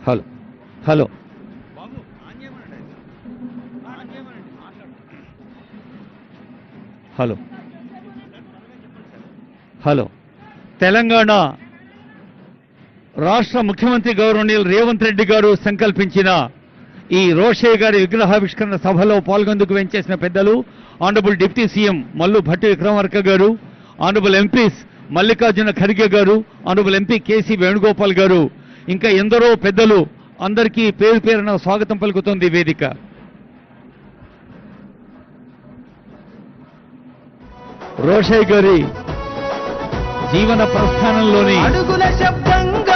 Hello hello. Hello. Hello. Telangana రాష్ట్ర ముఖ్యమంత్రి గౌరవనీయులు రేవంత్ రెడ్డి గారు సంకల్పించిన ఈ రోషయ్య గారి విగ్రహావిష్కరణ సభలో పాల్గొందుకు వెంచేసిన పెద్దలు honourable deputy CM Mallu Bhatti Vikramarka garu honourable MPs Mallikarjuna Kharge garu honourable MP KC Venugopal గారు ఇంకా ఎందరో పెద్దలు అందరికీ పేరు పేరున స్వాగతం పలుకుతోంది వేదిక. రోషయ్ గారి జీవన ప్రస్థానంలోని అడుగుల శబ్దంగా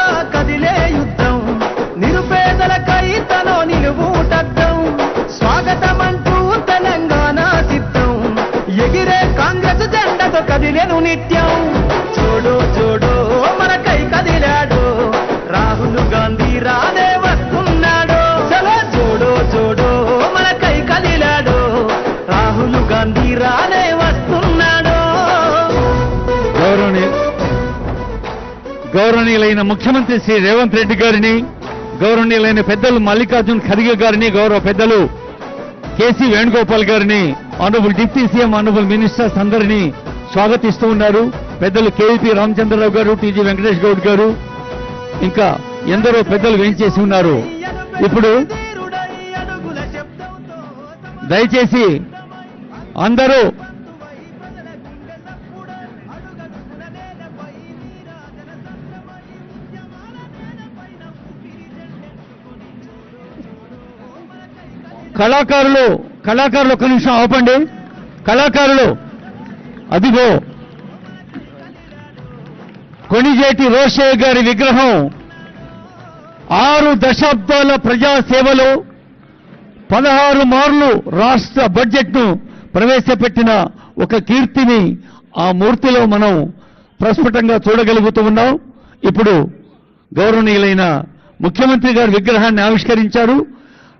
గౌరవనీయులైన ముఖ్యమంత్రి శ్రీ రేవంత్ రెడ్డి గారిని గౌరవనీయులైన పెద్దలు మల్లికార్జున్ ఖర్గే గారిని గౌరవ పెద్దలు కేసీ వేణుగోపాల్ గారిని honourable deputy CM honourable ministers అందరినీ స్వాగతిస్తూ ఉన్నారు. పెద్దలు కేవీపీ రామచంద్రరావు గారు టీజీ వెంకటేష్ గౌడ్ గారు ఇంకా ఎందరో పెద్దలు వేయించేసి ఉన్నారు. ఇప్పుడు దయచేసి అందరూ కళాకారులు కళాకారులు ఒక్క నిమిషం ఆపండి. కళాకారులు అదిగో. కొణిజేటి రోషయ్య గారి విగ్రహం. ఆరు దశాబ్దాల ప్రజాసేవలో పదహారు మార్లు రాష్ట్ర బడ్జెట్ను ప్రవేశపెట్టిన ఒక కీర్తిని ఆ మూర్తిలో మనం ప్రస్ఫుటంగా చూడగలుగుతూ ఉన్నాం. ఇప్పుడు గౌరవనీయులైన ముఖ్యమంత్రి గారి విగ్రహాన్ని ఆవిష్కరించారు.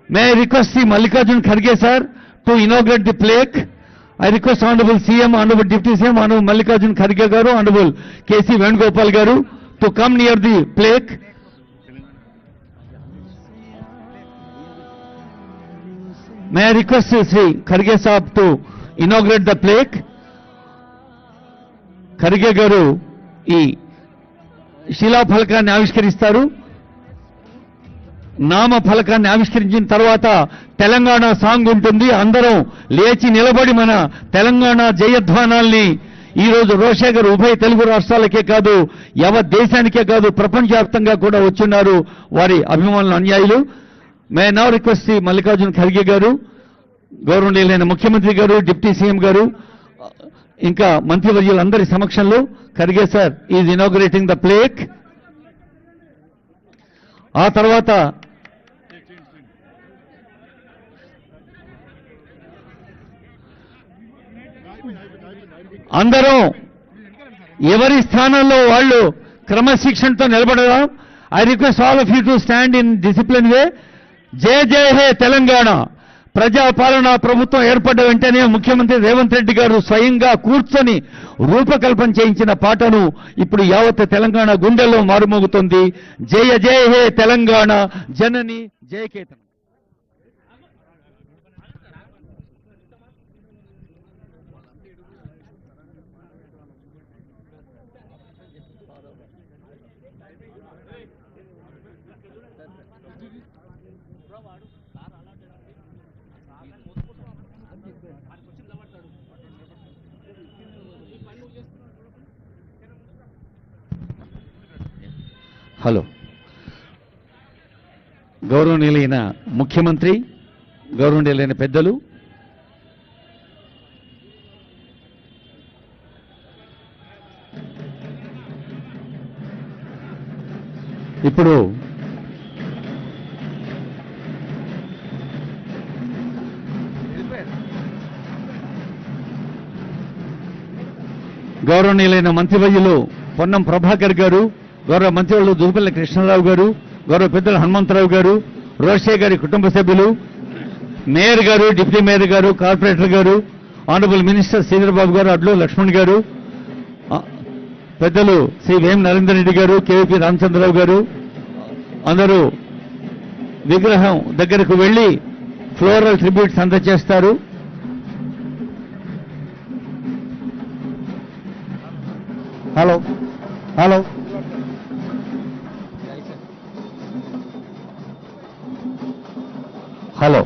May I request the Mallikarjun Kharge sir to inaugurate the plaque I request honourable CM honourable deputy CM honourable Mallikarjun Kharge garu honourable KC Venugopal garu to come near the plaque may I request Shri Kharge sahab to inaugurate the plaque Kharge garu ఈ శిలాఫలకాన్ని ఆవిష్కరిస్తారు నామ ఫలకాన్ని ఆవిష్కరించిన తర్వాత Telangana song ఉంటుంది. అందరం లేచి నిలబడి మన తెలంగాణ జయధ్వానాల్ని ఈ రోజు రోషే గారు ఉభయ తెలుగు రాష్ట్రాలకే కాదు యవ దేశానికే కాదు ప్రపంచవ్యాప్తంగా కూడా వచ్చున్నారు. వారి అభిమానులు అన్యాయులు. మే నవ రిక్వెస్ట్ మల్లికార్జున ఖర్గే గారు గౌరవనీయులైన ముఖ్యమంత్రి గారు డిప్యూటీ సీఎం గారు ఇంకా మంత్రివర్యులందరి సమక్షంలో Kharge sir is inaugurating the plaque. ఆ తర్వాత అందరం ఎవరి స్థానంలో వాళ్ళు క్రమశిక్షణతో నిలబడదాం I request all of you to stand in discipline way జయ జే హే తెలంగాణ. ప్రజాపాలన ప్రభుత్వం ఏర్పడ్డ వెంటనే ముఖ్యమంత్రి రేవంత్ రెడ్డి గారు స్వయంగా కూర్చొని రూపకల్పన చేయించిన పాటను ఇప్పుడు యావత్ తెలంగాణ గుండెల్లో మారుమోగుతుంది. జయ జయ హే తెలంగాణ. జనని జయకేతనం గౌరవనీయులైన ముఖ్యమంత్రి గౌరవనీయులైన పెద్దలు ఇప్పుడు గౌరవనీయులైన మంత్రివర్యులు పొన్నం ప్రభాకర్ గారు గౌరవ మంత్రివర్యులు దూపల్లి కృష్ణారావు గారు గౌరవ పెద్దలు హనుమంతరావు గారు రోషే గారి కుటుంబ సభ్యులు mayor garu deputy mayor garu corporator garu honourable minister Sridhar Babu garu Adlu Laxman గారు పెద్దలు శ్రీ వేం నరేందర్ రెడ్డి గారు కేవీపీ రామచంద్రరావు గారు అందరూ విగ్రహం దగ్గరకు వెళ్ళి ఫ్లోరల్ ట్రిబ్యూట్స్ అందజేస్తారు. Hello hello. హలో